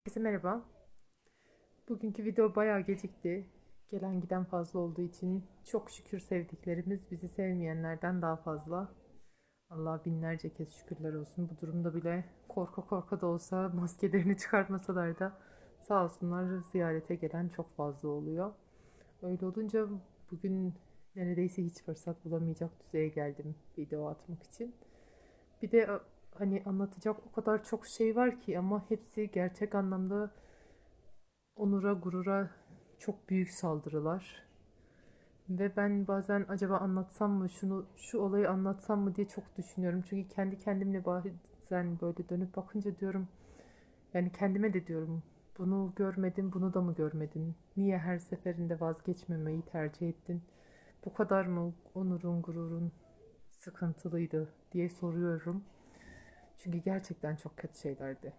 Herkese merhaba. Bugünkü video bayağı gecikti. Gelen giden fazla olduğu için çok şükür sevdiklerimiz bizi sevmeyenlerden daha fazla. Allah binlerce kez şükürler olsun. Bu durumda bile korka korka da olsa maskelerini çıkartmasalar da sağ olsunlar ziyarete gelen çok fazla oluyor. Öyle olunca bugün neredeyse hiç fırsat bulamayacak düzeye geldim video atmak için. Bir de hani anlatacak o kadar çok şey var ki ama hepsi gerçek anlamda onura, gurura çok büyük saldırılar. Ve ben bazen acaba anlatsam mı şunu, şu olayı anlatsam mı diye çok düşünüyorum. Çünkü kendi kendimle bazen böyle dönüp bakınca diyorum, yani kendime de diyorum, bunu görmedin, bunu da mı görmedin? Niye her seferinde vazgeçmemeyi tercih ettin? Bu kadar mı onurun, gururun sıkıntılıydı diye soruyorum. Çünkü gerçekten çok kötü şeylerdi.